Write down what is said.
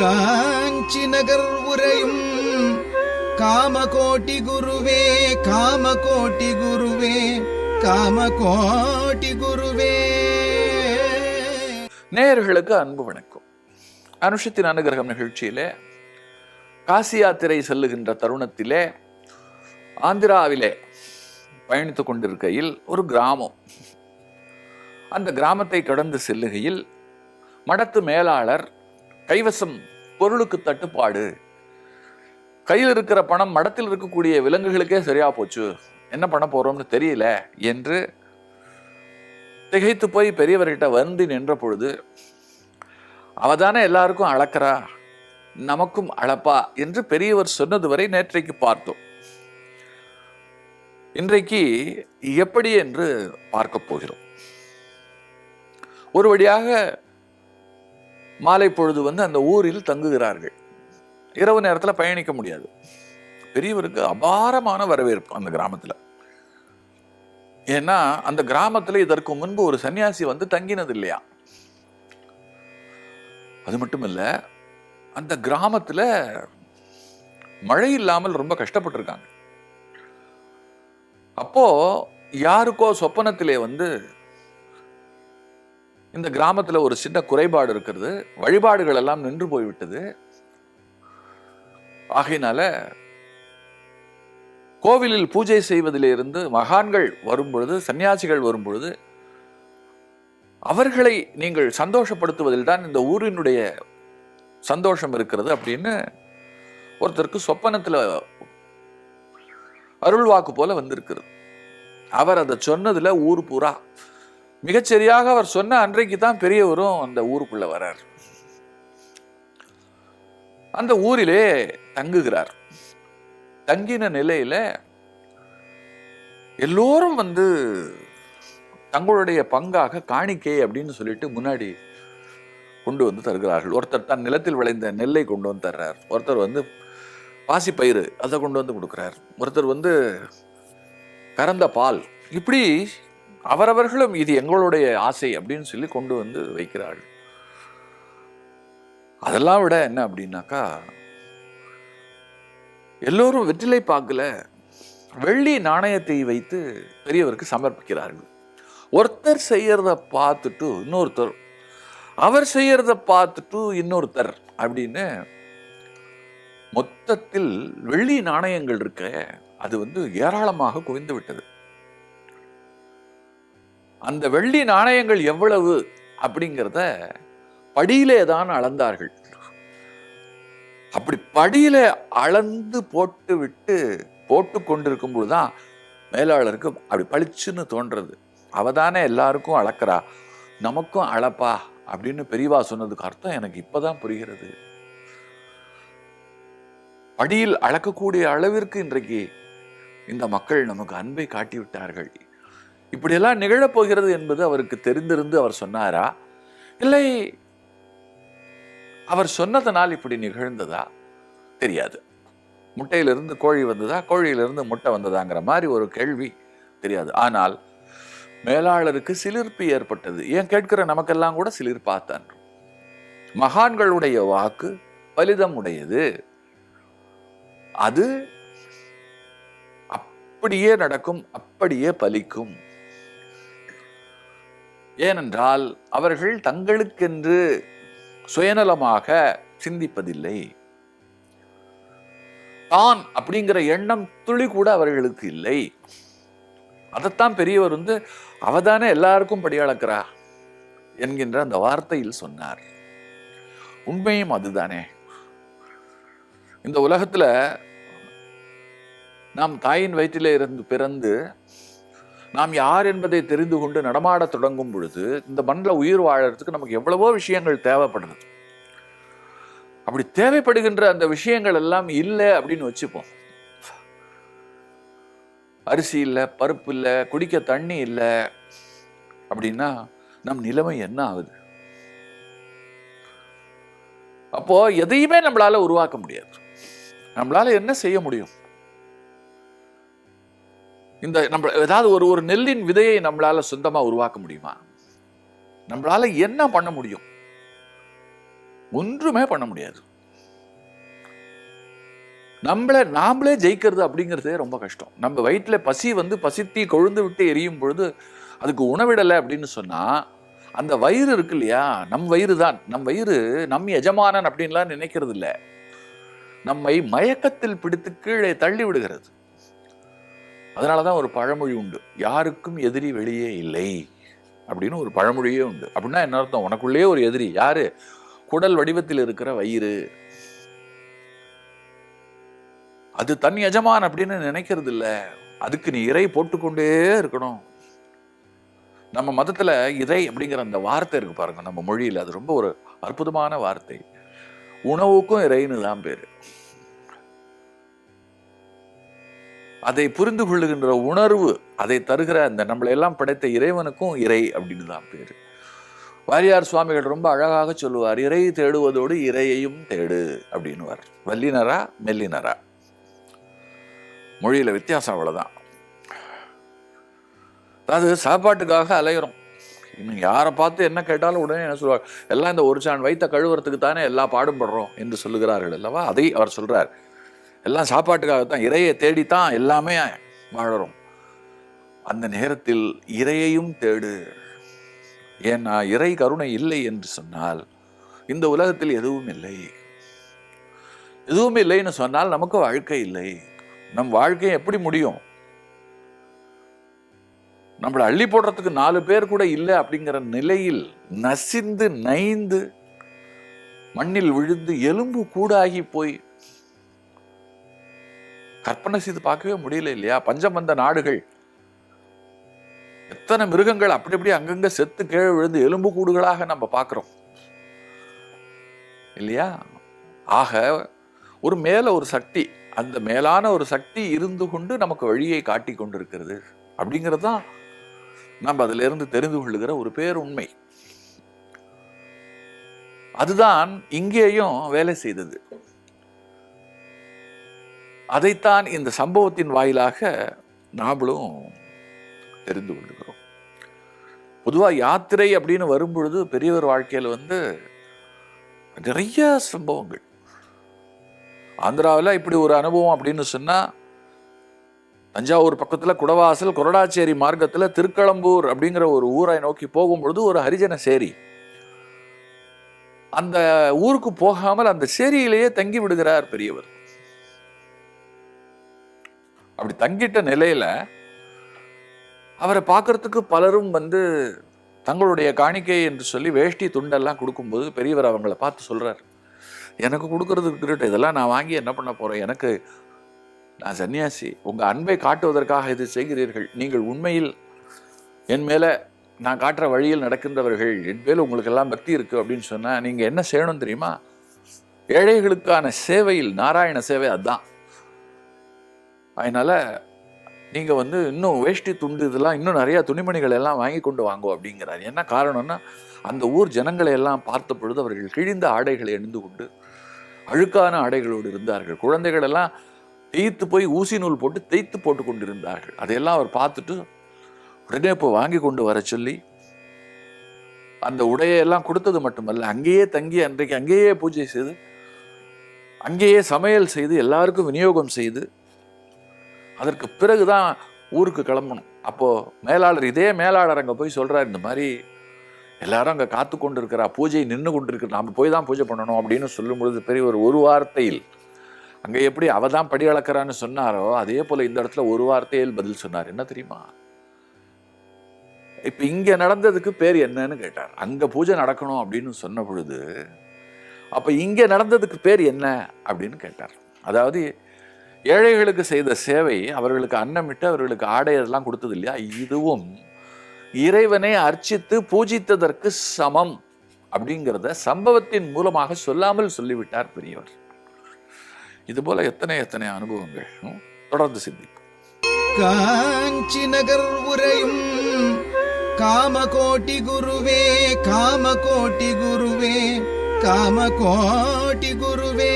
காஞ்சி நகர் உரையும் காமகோட்டி குருவே காமகோட்டி குருவே காமகோட்டி குருவே. நேயர்களுக்கு அன்பு வணக்கம். அனுஷத்தின் அனுகிரகம் நிகழ்ச்சியிலே காசி யாத்திரை செல்லுகின்ற தருணத்திலே ஆந்திராவிலே பயணித்து கொண்டிருக்கையில் ஒரு கிராமம். அந்த கிராமத்தை கடந்து செல்லுகையில் மடத்து மேலாளர் கைவசம் பொருளுக்கு தட்டுப்பாடு. கையில் இருக்கிற பணம் மடத்தில் இருக்கக்கூடிய விலங்குகளுக்கே சரியா போச்சு. என்ன பண்ண போறோம்னு தெரியல என்று திகைத்து போய் பெரியவர்கிட்ட வந்து நின்ற பொழுது அவதானே எல்லாருக்கும் அளக்கிறா? நமக்கும் அளப்பா? என்று பெரியவர் சொன்னது வரை நேற்றைக்கு பார்த்தோம். இன்றைக்கு எப்படி என்று பார்க்க போகிறோம். ஒரு வழியாக மாலை பொழுது வந்து அந்த ஊரில் தங்குகிறார்கள். இரவு நேரத்தில் பயணிக்க முடியாது. பெரியவருக்கு அபாரமான வரவேற்பு அந்த கிராமத்தில். ஏன்னா அந்த கிராமத்தில் இதற்கு முன்பு ஒரு சன்னியாசி வந்து தங்கினது இல்லையா? அது மட்டும் இல்லை அந்த கிராமத்தில் மழை இல்லாமல் ரொம்ப கஷ்டப்பட்டிருக்காங்க. அப்போ யாருக்கோ சொப்பனத்திலே வந்து இந்த கிராமத்துல ஒரு சின்ன குறைபாடு இருக்கிறது. வழிபாடுகள் எல்லாம் நின்று போய்விட்டது. ஆகையினால கோவிலில் பூஜை செய்வதிலிருந்து மகான்கள் வரும்பொழுது சன்னியாசிகள் வரும்பொழுது அவர்களை நீங்கள் சந்தோஷப்படுத்துவதில் தான் இந்த ஊரினுடைய சந்தோஷம் இருக்கிறது அப்படின்னு ஒருத்தருக்கு சொப்பனத்துல அருள்வாக்கு போல வந்திருக்கிறது. அவர் அதை சொன்னதுல ஊர் பூரா மிகச்சரியாக அவர் சொன்ன அன்றைக்கு தான் பெரியவரும் அந்த ஊருக்குள்ள வரார். அந்த ஊரிலே தங்குகிறார். தங்கின நிலையில எல்லோரும் வந்து தங்களுடைய பங்காக காணிக்கை அப்படின்னு சொல்லிட்டு முன்னாடி கொண்டு வந்து தருகிறார்கள். ஒருத்தர் தன் நிலத்தில் விளைந்த நெல்லை கொண்டு வந்து தர்றார். ஒருத்தர் வந்து பாசிப்பயிறு அதை கொண்டு வந்து கொடுக்குறார். ஒருத்தர் வந்து கறந்த பால். இப்படி அவரவர்களும் இது எங்களுடைய ஆசை அப்படின்னு சொல்லி கொண்டு வந்து வைக்கிறார்கள் அதெல்லாம் விட என்ன அப்படின்னாக்கா எல்லோரும் வெற்றிலை பார்க்கல வெள்ளி நாணயத்தை வைத்து பெரியவருக்கு சமர்ப்பிக்கிறார்கள். ஒருத்தர் செய்யறத பார்த்துட்டு இன்னொருத்தர் அவர் செய்யறத பார்த்துட்டு இன்னொருத்தர் அப்படின்னு மொத்தத்தில் வெள்ளி நாணயங்கள் இருக்க அது வந்து ஏராளமாக குவிந்து விட்டது. அந்த வெள்ளி நாணயங்கள் எவ்வளவு அப்படிங்கிறத படியிலே தான் அளந்தார்கள். அப்படி படியில அளந்து போட்டு விட்டு போட்டு கொண்டிருக்கும் தான் மேலாளருக்கு அப்படி பளிச்சுன்னு தோன்றது. அவதானே எல்லாருக்கும் அளக்கிறா. நமக்கும் அளப்பா அப்படின்னு பெரியவா சொன்னதுக்கு அர்த்தம் எனக்கு இப்பதான் புரிகிறது. படியில் அளக்கக்கூடிய அளவிற்கு இன்றைக்கு இந்த மக்கள் நமக்கு அன்பை காட்டி விட்டார்கள் இப்படியெல்லாம் நிகழப்போகிறது என்பது அவருக்கு தெரிந்திருந்து அவர் சொன்னாரா? இல்லை. அவர் சொன்னதனால் இப்படி நிகழ்ந்ததா? தெரியாது. முட்டையிலிருந்து கோழி வந்ததா? கோழியிலிருந்து முட்டை வந்ததாங்கிற மாதிரி ஒரு கேள்வி தெரியாது. ஆனால் மேலாளருக்கு சிலிர்ப்பு ஏற்பட்டது. ஏன் கேட்கிற நமக்கெல்லாம் கூட சிலிர்ப்பாத்தான் மகான்களுடைய வாக்கு பலிதம் உடையது அது அப்படியே நடக்கும் அப்படியே பலிக்கும். ஏனென்றால் அவர்கள் தங்களுக்கென்று சுயநலமாக சிந்திப்பதில்லை. தான் அப்படிங்கிற எண்ணம் துளி கூட அவர்களுக்கு இல்லை. அதைத்தான் பெரியவர் வந்து அவதானே எல்லாருக்கும் படியளக்கிறா என்கின்ற அந்த வார்த்தையில் சொன்னார். உண்மையும் அதுதானே. இந்த உலகத்துல நாம் தாயின் வயிற்றிலே இருந்து பிறந்து நாம் யார் என்பதை தெரிந்து கொண்டு நடமாடத் தொடங்கும் பொழுது இந்த மண்ணில் உயிர் வாழறதுக்கு நமக்கு எவ்வளவோ விஷயங்கள் தேவைப்படுது. அப்படி தேவைப்படுகின்ற அந்த விஷயங்கள் எல்லாம் இல்லை அப்படின்னு வச்சுப்போம். அரிசி இல்லை பருப்பு இல்லை குடிக்க தண்ணி இல்லை அப்படின்னா நம் நிலைமை என்ன ஆகுது? அப்போ எதையுமே நம்மளால உருவாக்க முடியாது. நம்மளால என்ன செய்ய முடியும்? இந்த நம்ம ஏதாவது ஒரு ஒரு நெல்லின் விதையை நம்மளால சொந்தமா உருவாக்க முடியுமா? நம்மளால என்ன பண்ண முடியும்? ஒன்றுமே பண்ண முடியாது. நம்மளை நாமளே ஜெயிக்கிறது அப்படிங்கிறதே ரொம்ப கஷ்டம். நம்ம வயிற்றுல பசி வந்து பசித்தி கொழுந்து விட்டு எரியும் பொழுது அதுக்கு உணவிடலை அப்படின்னு சொன்னா அந்த வயிறு இருக்கு இல்லையா? நம் வயிறு தான். நம் வயிறு நம் எஜமானன் அப்படின்லாம் நினைக்கிறது இல்லை நம்மை மயக்கத்தில் பிடித்து கீழே தள்ளி விடுகிறது. அதனால தான் ஒரு பழமொழி உண்டு. யாருக்கும் எதிரி வெளியே இல்லை அப்படின்னு ஒரு பழமொழியே உண்டு. அப்படின்னா என்ன அர்த்தம்? உனக்குள்ளேயே ஒரு எதிரி. யாரு? குடல் வடிவத்தில் இருக்கிற வயிறு. அது தன் எஜமான் அப்படின்னு நினைக்கிறது இல்லை அதுக்கு நீ இறை போட்டுக்கொண்டே இருக்கணும். நம்ம மதத்துல இறை அப்படிங்கிற அந்த வார்த்தை இருக்கு பாருங்க. நம்ம மொழியில். அது ரொம்ப ஒரு அற்புதமான வார்த்தை. உணவுக்கும் இறைன்னு தான் பேர். அதை புரிந்து கொள்ளுகின்ற உணர்வு அதை தருகிற அந்த நம்மளை எல்லாம் படைத்த இறைவனுக்கும் இறை அப்படின்னு தான் பேர். வாரியார் சுவாமிகள் ரொம்ப அழகாக சொல்லுவார் இறை தேடுவதோடு இறையையும் தேடு அப்படின்வார் வல்லினரா மெல்லினரா? மொழியில வித்தியாசம் அவ்வளவுதான். அதாவது சாப்பாட்டுக்காக அலையிறோம். இன்னும் யாரை பார்த்து என்ன கேட்டாலும் உடனே என்ன சொல்லுவார் எல்லாம் இந்த ஒரு சான் வைத்த கழுவுறதுக்கு தானே எல்லா பாடுபடுறோம் என்று சொல்லுகிறார்கள் அல்லவா? அதை அவர் சொல்கிறார் எல்லாம் சாப்பாட்டுக்காகத்தான் இறையை தேடித்தான் எல்லாமே வாழறோம். அந்த நேரத்தில் இறையையும் தேடு. ஏன்னா இறை கருணை இல்லை என்று சொன்னால் இந்த உலகத்தில் எதுவும் இல்லை. எதுவும் இல்லைன்னு சொன்னால் நமக்கு வாழ்க்கை இல்லை. நம் வாழ்க்கை எப்படி முடியும்? நம்மளை அள்ளி போடுறதுக்கு நாலு பேர் கூட இல்லை அப்படிங்கிற நிலையில் நசிந்து நைந்து மண்ணில் விழுந்து எலும்பு கூடாகி போய் கற்பனை செய்து பார்க்கவே முடியல இல்லையா? பஞ்சமந்த நாடுகள். எத்தனை மிருகங்கள் அப்படி அப்படி அங்கங்க செத்து கீழே விழுந்து எலும்பு கூடுகளாக நம்ம பார்க்குறோம். இல்லையா? ஆக ஒரு மேல ஒரு சக்தி அந்த மேலான ஒரு சக்தி இருந்து கொண்டு நமக்கு வழியை காட்டி கொண்டிருக்கிறது. அப்படிங்கிறது தான் நம்ம அதிலிருந்து தெரிந்து கொள்ளுகிற ஒரு பேருண்மை அதுதான் இங்கேயும் வேலை செய்தது. அதைத்தான் இந்த சம்பவத்தின் வாயிலாக நாமளும் தெரிந்து கொள்ளுகிறோம் பொதுவாக யாத்திரை அப்படின்னு வரும்பொழுது பெரியவர் வாழ்க்கையில் வந்து நிறைய சம்பவங்கள். ஆந்திராவில் இப்படி ஒரு அனுபவம் அப்படின்னு சொன்னால் தஞ்சாவூர் பக்கத்தில் குடவாசல் கொரடாச்சேரி மார்க்கத்தில் திருக்களம்பூர் அப்படிங்கிற ஒரு ஊரை நோக்கி போகும்பொழுது ஒரு ஹரிஜன சேரி. அந்த ஊருக்கு போகாமல் அந்த சேரியிலேயே தங்கி விடுகிறார் பெரியவர். அப்படி தங்கிட்ட நிலையில அவரை பார்க்கறதுக்கு பலரும் வந்து தங்களுடைய காணிக்கை என்று சொல்லி வேஷ்டி துண்டெல்லாம் கொடுக்கும்போது பெரியவர் அவங்கள பார்த்து சொல்கிறார் எனக்கு கொடுக்கறதுக்கு இருக்கட்டும் இதெல்லாம் நான் வாங்கி என்ன பண்ண போகிறேன் எனக்கு நான் சன்னியாசி உங்கள் அன்பை காட்டுவதற்காக இது செய்கிறீர்கள். நீங்கள் உண்மையில் என் மேலே நான் காட்டுற வழியில் நடக்கின்றவர்கள். என் மேலே உங்களுக்கெல்லாம் பக்தி இருக்குது அப்படின்னு சொன்னால் நீங்கள் என்ன செய்யணும் தெரியுமா? ஏழைகளுக்கான சேவையில் நாராயண சேவை அதுதான் அதனால் நீங்கள் வந்து இன்னும் வேஷ்டி துண்டு இதெல்லாம் இன்னும் நிறையா துணிமணிகள் எல்லாம் வாங்கி கொண்டு வாங்கோ அப்படிங்கிறார். என்ன காரணம்னா அந்த ஊர் ஜனங்களை எல்லாம் பார்த்த பொழுது அவர்கள் கிழிந்த ஆடைகளை அணிந்து கொண்டு அழுக்கான ஆடைகளோடு இருந்தார்கள். குழந்தைகள் எல்லாம் தேய்த்து போய் ஊசி நூல் போட்டு தேய்த்து போட்டு கொண்டிருந்தார்கள். அதையெல்லாம் அவர் பார்த்துட்டு உடனே இப்போ வாங்கி கொண்டு வர சொல்லி அந்த உடையெல்லாம் கொடுத்தது மட்டுமல்ல அங்கேயே தங்கி அன்றைக்கு அங்கேயே பூஜை செய்து அங்கேயே சமையல் செய்து எல்லாருக்கும் விநியோகம் செய்து அதற்கு பிறகுதான் ஊருக்கு கிளம்பணும். அப்போது மேலாளர் இதே மேலாளர் அங்கே போய் சொல்கிறார் இந்த மாதிரி எல்லாரும் அங்கே காத்து கொண்டு இருக்கிறா பூஜை நின்று கொண்டு இருக்கிற நாம் போய் தான் பூஜை பண்ணணும் அப்படின்னு சொல்லும் பொழுது பெரிய ஒரு ஒரு வார்த்தையில் அங்கே எப்படி அவ தான் படி அளக்கிறான்னு சொன்னாரோ அதே போல் இந்த இடத்துல ஒரு வார்த்தையில் பதில் சொன்னார். என்ன தெரியுமா? இப்போ இங்கே நடந்ததுக்கு பேர் என்னன்னு கேட்டார். அங்கே பூஜை நடக்கணும் அப்படின்னு சொன்ன பொழுது அப்போ இங்கே நடந்ததுக்கு பேர் என்ன அப்படின்னு கேட்டார். அதாவது ஏழைகளுக்கு செய்த சேவை அவர்களுக்கு அன்னமிட்டு அவர்களுக்கு ஆடை அதெல்லாம் கொடுத்தது இல்லையா? இதுவும் இறைவனை அர்ச்சித்து பூஜித்ததற்கு சமம் அப்படிங்கிறத சம்பவத்தின் மூலமாக சொல்லாமல் சொல்லிவிட்டார் பெரியவர் இது போல எத்தனை எத்தனை அனுபவங்கள்? தொடர்ந்து சிந்திப்போம். காஞ்சி நகர் உரையும் காமகோட்டி குருவே காமகோட்டி குருவே காமகோட்டி குருவே.